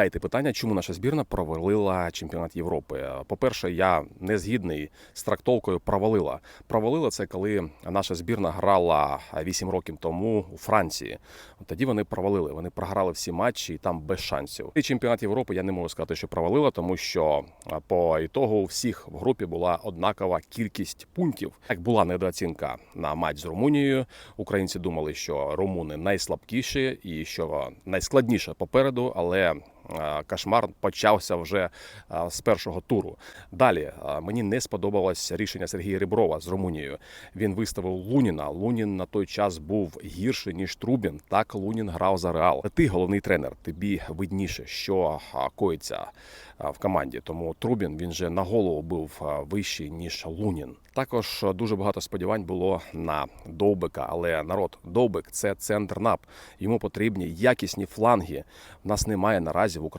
Дайте питання, чому наша збірна провалила чемпіонат Європи. По-перше, я не згідний з трактовкою провалила. Провалила це коли наша збірна грала 8 років тому у Франції. Тоді вони провалили. Вони програли всі матчі і там без шансів. І чемпіонат Європи я не можу сказати, що провалила, тому що по ітогу у всіх в групі була однакова кількість пунктів. Як була недооцінка на матч з Румунією, українці думали, що румуни найслабкіші і що найскладніше попереду, але кошмар почався вже з першого туру. Далі мені не сподобалось рішення Сергія Реброва з Румунією. Він виставив Луніна. Лунін на той час був гірший ніж Трубін. Так Лунін грав за Реал. Ти головний тренер. Тобі видніше, що коїться в команді. Тому Трубін він же на голову був вищий ніж Лунін. Також дуже багато сподівань було на Довбика, але народ Довбик це центр НАП. Йому потрібні якісні фланги. В нас немає наразі.